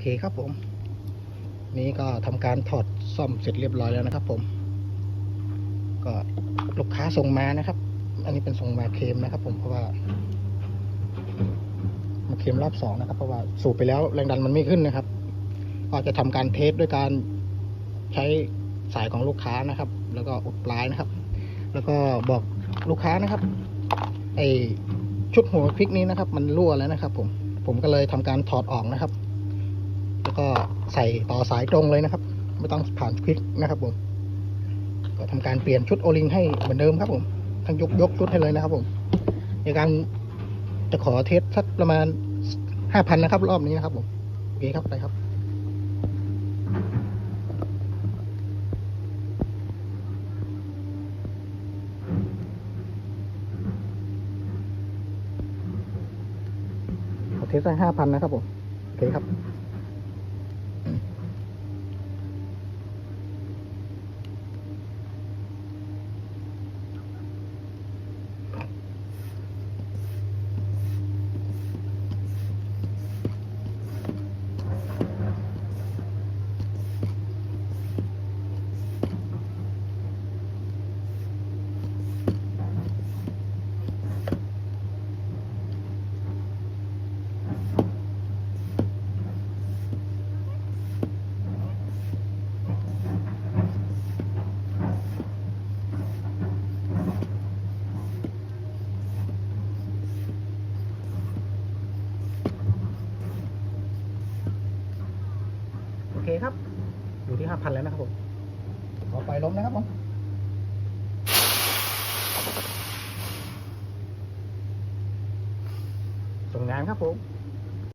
เคครับผม นี่ก็ทำการถอดซ่อมเสร็จเรียบร้อยแล้วนะครับ ผม ก็ลูกค้าส่งมานะครับ อันนี้เป็นส่งมาเคมนะครับ ผมเพราะว่ามาเคมรอบสองนะครับ เพราะว่าสูบไปแล้วแรงดันมันไม่ขึ้นนะครับ ก็จะทำการเทสด้วยการใช้สายของลูกค้านะครับ แล้วก็อุดปลายนะครับ แล้วก็บอกลูกค้านะครับ ไอชุดหัวพริกนี้นะครับ มันรั่วแล้วนะครับ ผม ผมก็เลยทำการถอดออกนะครับ แล้วก็ใส่ต่อสายตรงเลยนะครับ ไม่ต้องผ่านพริกนะครับผมก็ทำการเปลี่ยนชุดโอลิงให้เหมือนเดิมครับผมทั้งยกยกชุดให้เลยนะครับผมในการจะขอเทสสักประมาณห้าพันนะครับ รอบนี้นะครับผมโอเคครับไปครับขอเทสได้ห้าพันนะครับผม โอเคครับ เคครับ อยู่ที่ห้าพันแล้วนะครับผมขอไฟล้มนะครับผมส่งงานครับผม